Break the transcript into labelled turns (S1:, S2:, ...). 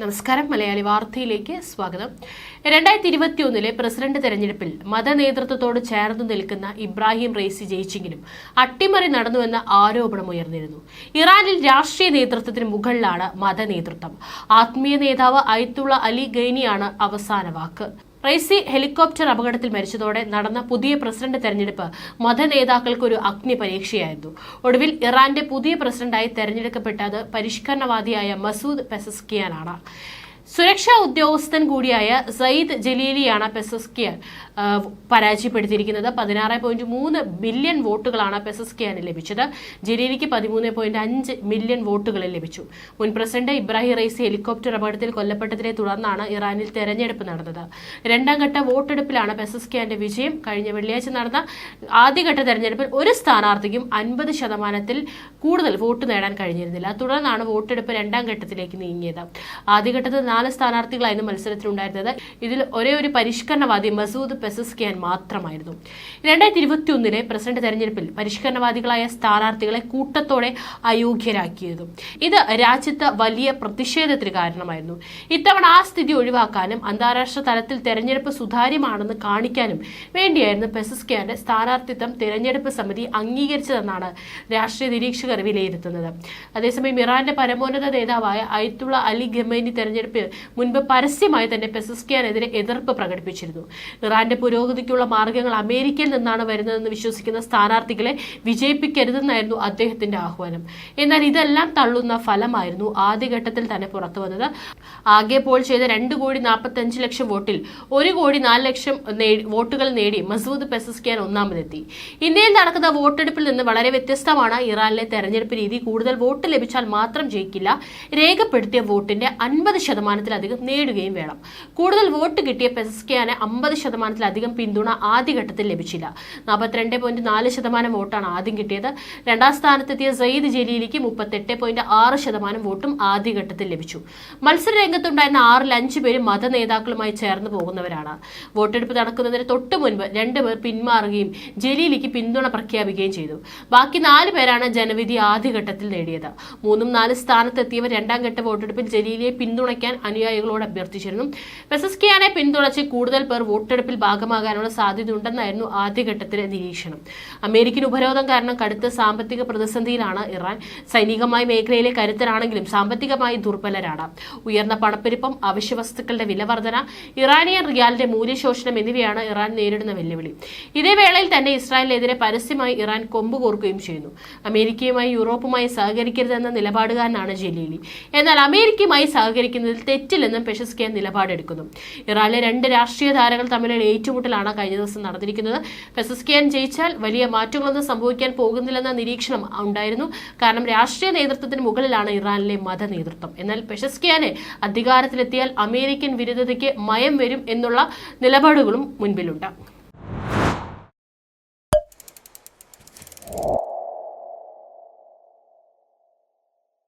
S1: നമസ്കാരം. മലയാളി വാർത്തയിലേക്ക് സ്വാഗതം. രണ്ടായിരത്തി ഇരുപത്തിയൊന്നിലെ പ്രസിഡന്റ് തെരഞ്ഞെടുപ്പിൽ മതനേതൃത്വത്തോട് ചേർന്നു നിൽക്കുന്ന ഇബ്രാഹിം റെയ്സി ജയിച്ചെങ്കിലും അട്ടിമറി നടന്നുവെന്ന ആരോപണം ഉയർന്നിരുന്നു. ഇറാനിൽ രാഷ്ട്രീയ നേതൃത്വത്തിന് മുകളിലാണ് മതനേതൃത്വം. ആത്മീയ നേതാവ് അയത്തുള്ള അലി ഗൈനിയാണ് അവസാന വാക്ക്. റൈസി ഹെലികോപ്റ്റർ അപകടത്തിൽ മരിച്ചതോടെ നടന്ന പുതിയ പ്രസിഡന്റ് തെരഞ്ഞെടുപ്പ് മതനേതാക്കൾക്ക് ഒരു അഗ്നി പരീക്ഷയായിരുന്നു. ഒടുവിൽ ഇറാന്റെ പുതിയ പ്രസിഡന്റായി തെരഞ്ഞെടുക്കപ്പെട്ടത് പരിഷ്കരണവാദിയായ മസൂദ് പെസസ്കിയാനാണ്. സുരക്ഷാ ഉദ്യോഗസ്ഥൻ കൂടിയായ സയ്യിദ് ജലീലിയാണ് പെസസ്കിയാൻ പരാജയപ്പെടുത്തിയിരിക്കുന്നത്. പതിനാറ് പോയിന്റ് മൂന്ന് ബില്യൺ വോട്ടുകളാണ് പെസസ്കിയാന് ലഭിച്ചത്. ജലീലിക്ക് പതിമൂന്ന് പോയിന്റ് അഞ്ച് മില്യൺ വോട്ടുകൾ ലഭിച്ചു. മുൻ പ്രസിഡന്റ് ഇബ്രാഹിം റൈസി ഹെലികോപ്റ്റർ അപകടത്തിൽ കൊല്ലപ്പെട്ടതിനെ തുടർന്നാണ് ഇറാനിൽ തെരഞ്ഞെടുപ്പ് നടന്നത്. രണ്ടാം ഘട്ട വോട്ടെടുപ്പിലാണ് പെസസ്കിയാന്റെ വിജയം. കഴിഞ്ഞ വെള്ളിയാഴ്ച നടന്ന ആദ്യഘട്ട തെരഞ്ഞെടുപ്പിൽ ഒരു സ്ഥാനാർത്ഥിക്കും അൻപത് ശതമാനത്തിൽ കൂടുതൽ വോട്ട് നേടാൻ കഴിഞ്ഞിരുന്നില്ല. തുടർന്നാണ് വോട്ടെടുപ്പ് രണ്ടാം ഘട്ടത്തിലേക്ക് നീങ്ങിയത്. ആദ്യഘട്ടത്തിൽ നാല് സ്ഥാനാർത്ഥികളായിരുന്നു മത്സരത്തിലുണ്ടായിരുന്നത്. ഇതിൽ ഒരേ ഒരു പരിഷ്കരണവാദി മസൂദ് പെസസ്കിയാൻ മാത്രമായിരുന്നു. രണ്ടായിരത്തി ഇരുപത്തി ഒന്നിലെ പ്രസിഡന്റ് തെരഞ്ഞെടുപ്പിൽ പരിഷ്കരണവാദികളായ സ്ഥാനാർത്ഥികളെ കൂട്ടത്തോടെ അയോഗ്യരാക്കിയതും ഇത് രാജ്യത്ത് വലിയ പ്രതിഷേധത്തിന് കാരണമായിരുന്നു. ഇത്തവണ ആ സ്ഥിതി ഒഴിവാക്കാനും അന്താരാഷ്ട്ര തലത്തിൽ തെരഞ്ഞെടുപ്പ് സുതാര്യമാണെന്ന് കാണിക്കാനും വേണ്ടിയായിരുന്നു പെസസ്കിയാന്റെ സ്ഥാനാർത്ഥിത്വം തെരഞ്ഞെടുപ്പ് സമിതി അംഗീകരിച്ചതെന്നാണ് രാഷ്ട്രീയ നിരീക്ഷകർ വിലയിരുത്തുന്നത്. അതേസമയം ഇറാന്റെ പരമോന്നത നേതാവായ അയത്തുള്ള അലി ഖമേനി തെരഞ്ഞെടുപ്പ് മുൻപ് പരസ്യമായി തന്നെ പെസസ്കിയാനെതിരെ എതിർപ്പ് പ്രകടിപ്പിച്ചിരുന്നു. ഇറാന്റെ പുരോഗതിക്കുള്ള മാർഗങ്ങൾ അമേരിക്കയിൽ നിന്നാണ് വരുന്നതെന്ന് വിശ്വസിക്കുന്ന സ്ഥാനാർത്ഥികളെ വിജയിപ്പിക്കരുതെന്നായിരുന്നു അദ്ദേഹത്തിന്റെ ആഹ്വാനം. എന്നാൽ ഇതെല്ലാം തള്ളുന്ന ഫലമായിരുന്നു ആദ്യഘട്ടത്തിൽ തന്നെ പുറത്തു വന്നത്. ആകെ പോൾ ചെയ്ത രണ്ട് കോടി നാൽപ്പത്തഞ്ച് ലക്ഷം വോട്ടിൽ ഒരു കോടി നാല് ലക്ഷം വോട്ടുകൾ നേടി മസൂദ് പെസസ്കിയാൻ ഒന്നാമതെത്തി. ഇന്ത്യയിൽ നടക്കുന്ന വോട്ടെടുപ്പിൽ നിന്ന് വളരെ വ്യത്യസ്തമാണ് ഇറാനിലെ തെരഞ്ഞെടുപ്പ് രീതി. കൂടുതൽ വോട്ട് ലഭിച്ചാൽ മാത്രം ജയിക്കില്ല. രേഖപ്പെടുത്തിയ വോട്ടിന്റെ അൻപത് ശതമാനത്തിലധികം നേടുകയും വേണം. കൂടുതൽ വോട്ട് കിട്ടിയ പെസസ്കിയാന് അമ്പത് ശതമാനത്തിലധികം പിന്തുണ ആദ്യഘട്ടത്തിൽ ലഭിച്ചില്ല. നാൽപ്പത്തിരണ്ട് പോയിന്റ് നാല് ശതമാനം വോട്ടാണ് ആദ്യം കിട്ടിയത്. രണ്ടാം സ്ഥാനത്തെത്തിയ സയ്യിദ് ജലീലിക്ക് മുപ്പത്തെട്ട് പോയിന്റ് ആറ് ശതമാനം വോട്ടും ആദ്യഘട്ടത്തിൽ ലഭിച്ചു. മത്സര രംഗത്തുണ്ടായിരുന്ന ആറിൽ അഞ്ചു പേരും മത നേതാക്കളുമായി ചേർന്ന് പോകുന്നവരാണ്. വോട്ടെടുപ്പ് നടക്കുന്നതിന് തൊട്ടു മുൻപ് രണ്ടുപേർ പിന്മാറുകയും ജലീലിക്ക് പിന്തുണ പ്രഖ്യാപിക്കുകയും ചെയ്തു. ബാക്കി നാല് പേരാണ് ജനവിധി ആദ്യഘട്ടത്തിൽ നേടിയത്. മൂന്നും നാല് സ്ഥാനത്തെത്തിയവർ രണ്ടാം ഘട്ട വോട്ടെടുപ്പിൽ ജലീലിയെ പിന്തുണയ്ക്കാൻ അനുയായികളോട് അഭ്യർത്ഥിച്ചിരുന്നു. പെസസ്കിയാനെ പിന്തുണച്ച് കൂടുതൽ പേർ വോട്ടെടുപ്പിൽ ഭാഗമാകാനുള്ള സാധ്യതയുണ്ടെന്നായിരുന്നു ആദ്യഘട്ടത്തിലെ നിരീക്ഷണം. അമേരിക്കൻ ഉപരോധം കാരണം കടുത്ത സാമ്പത്തിക പ്രതിസന്ധിയിലാണ് ഇറാൻ സൈനികമായ മേഖലയിലെ കരുത്തരാണെങ്കിലും സാമ്പത്തികമായി ദുർബലരാണ്. ഉയർന്ന പണപ്പെരുപ്പം അവശ്യവസ്തുക്കളുടെ വിലവർധന ഇറാനിയൻ റിയാലിന്റെ മൂല്യശോഷണം എന്നിവയാണ് ഇറാൻ നേരിടുന്ന വെല്ലുവിളി. ഇതേ വേളയിൽ തന്നെ ഇസ്രായേലിനെതിരെ പരസ്യമായി ഇറാൻ കൊമ്പ് കോർക്കുകയും ചെയ്യുന്നു. അമേരിക്കയുമായി യൂറോപ്പുമായി സഹകരിക്കരുതെന്ന നിലപാടുകാരനാണ് ജലീലി. എന്നാൽ അമേരിക്കയുമായി സഹകരിക്കുന്നതിൽ തെറ്റില്ലെന്നും പെഷസ്കിയാൻ നിലപാടെടുക്കുന്നു. ഇറാനിലെ രണ്ട് രാഷ്ട്രീയ ധാരകൾ തമ്മിലുള്ള ഏറ്റുമുട്ടലാണ് കഴിഞ്ഞ ദിവസം നടന്നിരിക്കുന്നത്. പെസസ്കിയാൻ ജയിച്ചാൽ വലിയ മാറ്റങ്ങളൊന്നും സംഭവിക്കാൻ പോകുന്നില്ലെന്ന നിരീക്ഷണം ഉണ്ടായിരുന്നു. കാരണം രാഷ്ട്രീയ നേതൃത്വത്തിന് മുകളിലാണ് ഇറാനിലെ മത നേതൃത്വം എന്നാൽ പെഷസ്കിയാനെ അധികാരത്തിലെത്തിയാൽ അമേരിക്കൻ വിരുദ്ധതയ്ക്ക് മയം വരും എന്നുള്ള നിലപാടുകളും മുൻപിലുണ്ട്.